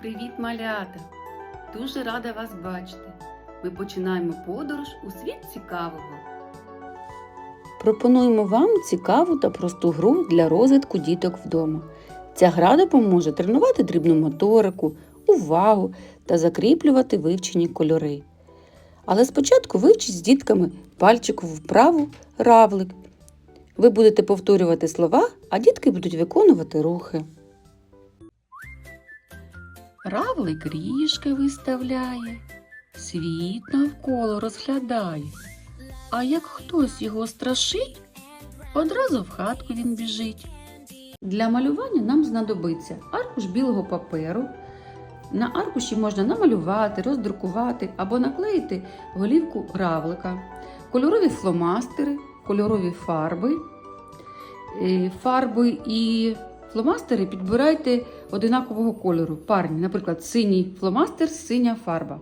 Привіт, малята! Дуже рада вас бачити. Ми починаємо подорож у світ цікавого. Пропонуємо вам цікаву та просту гру для розвитку діток вдома. Ця гра допоможе тренувати дрібну моторику, увагу та закріплювати вивчені кольори. Але спочатку вивчіть з дітками пальчикову вправу равлик. Ви будете повторювати слова, а дітки будуть виконувати рухи. Равлик ріжки виставляє, світ навколо розглядає. А як хтось його страшить, одразу в хатку він біжить. Для малювання нам знадобиться аркуш білого паперу. На аркуші можна намалювати, роздрукувати або наклеїти голівку равлика, кольорові фломастери, кольорові фарби. Е, Фарби і фломастери підбирайте одинакового кольору. Парні, наприклад, синій фломастер, синя фарба.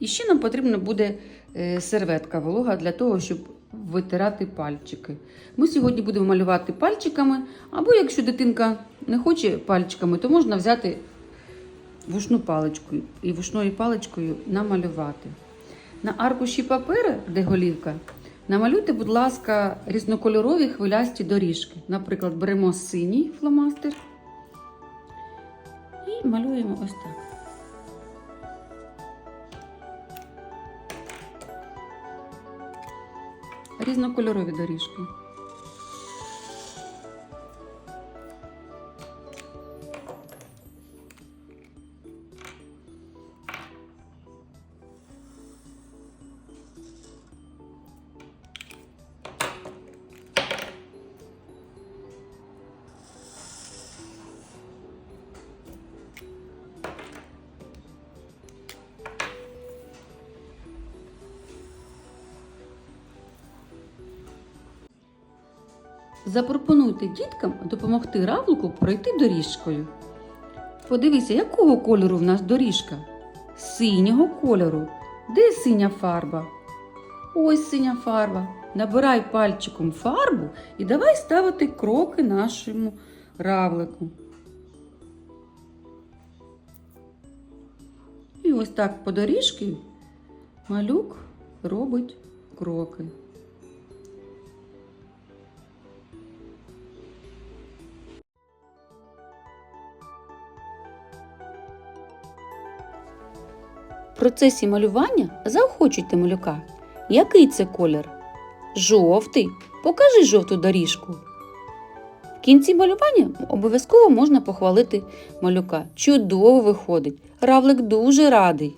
І ще нам потрібна буде е, серветка волога для того, щоб витирати пальчики. Ми сьогодні будемо малювати пальчиками, або якщо дитинка не хоче пальчиками, то можна взяти вушну паличку і вушною паличкою намалювати. На аркуші паперу, де голівка, намалюйте, будь ласка, різнокольорові хвилясті доріжки. Наприклад, беремо синій фломастер і малюємо ось так. Різнокольорові доріжки. Запропонуйте діткам допомогти равлику пройти доріжкою. Подивися, якого кольору в нас доріжка? Синього кольору. Де синя фарба? Ось синя фарба. Набирай пальчиком фарбу і давай ставити кроки нашому равлику. І ось так по доріжці малюк робить кроки. Процесі малювання заохочуйте малюка. Який це колір? Жовтий. Покажи жовту доріжку. В кінці малювання обов'язково можна похвалити малюка. Чудово виходить. Равлик дуже радий.